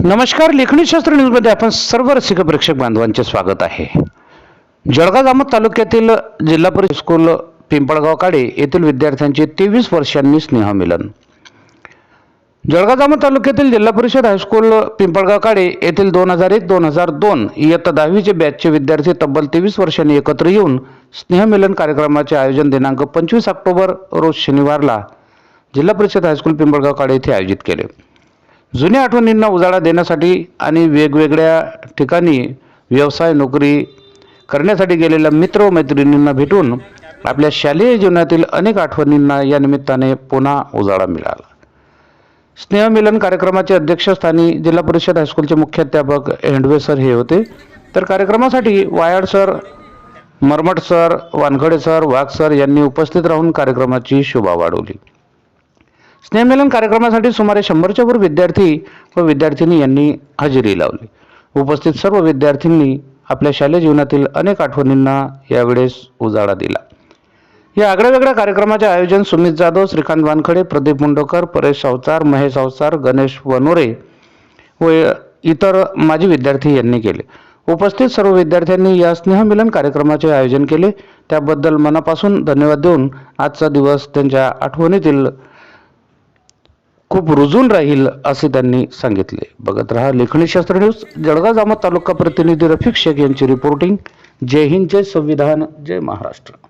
नमस्कार लेखणीशास्त्र न्यूजमध्ये आपण सर्व रसिक प्रेक्षक बांधवांचे स्वागत आहे. जळगाव जामोद तालुक्यातील जिल्हा परिषद स्कूल पिंपळगाव काडे येथील विद्यार्थ्यांचे तेवीस वर्षांनी स्नेहमिलन. जळगाव जामोद तालुक्यातील जिल्हा परिषद हायस्कूल पिंपळगाव काडे येथील दोन हजार एक दोन हजार दोन इयत्ता दहावीचे बॅचचे विद्यार्थी तब्बल तेवीस वर्षांनी एकत्र येऊन स्नेहमिलन कार्यक्रमाचे आयोजन दिनांक पंचवीस ऑक्टोबर रोज शनिवारला जिल्हा परिषद हायस्कूल पिंपळगाव काडे येथे आयोजित केले. जुन्या आठवणींना उजाळा देण्यासाठी आणि वेगवेगळ्या ठिकाणी व्यवसाय नोकरी करण्यासाठी गेलेल्या मित्र व मैत्रिणींना भेटून आपल्या शालेय जीवनातील अनेक आठवणींना या निमित्ताने पुन्हा उजाळा मिळाला. स्नेहमिलन कार्यक्रमाचे अध्यक्षस्थानी जिल्हा परिषद हायस्कूलचे मुख्याध्यापक हेंडवे सर हे होते. तर कार्यक्रमासाठी Wayad sir Marmat sir Wankhede sir Wagh sir यांनी उपस्थित राहून कार्यक्रमाची शोभा वाढवली. स्नेहमिलन कार्यक्रमासाठी सुमारे शंभरच्या वर विद्यार्थी व विद्यार्थिनी यांनी हजेरी लावली. उपस्थित सर्व विद्यार्थ्यांनी आपल्या शालेय जीवनातील अनेक आठवणींना यावेळेस उजाळा दिला. या आगळ्यावेगळ्या कार्यक्रमाचे आयोजन सुमित जाधव श्रीकांत वानखडे प्रदीप मुंडोकर परेश सावचार महेश सावचार गणेश वनोरे व इतर माजी विद्यार्थी यांनी केले. उपस्थित सर्व विद्यार्थ्यांनी या स्नेहमिलन कार्यक्रमाचे आयोजन केले. त्याबद्दल मनापासून धन्यवाद देऊन आजचा दिवस त्यांच्या आठवणीतील खूप रुजून राहील असे त्यांनी सांगितले. बघत रहा लेखणीशास्त्र न्यूज जळगाव जामोद तालुका प्रतिनिधी रफिक शेख यांची रिपोर्टिंग जय हिंद जय संविधान जय महाराष्ट्र.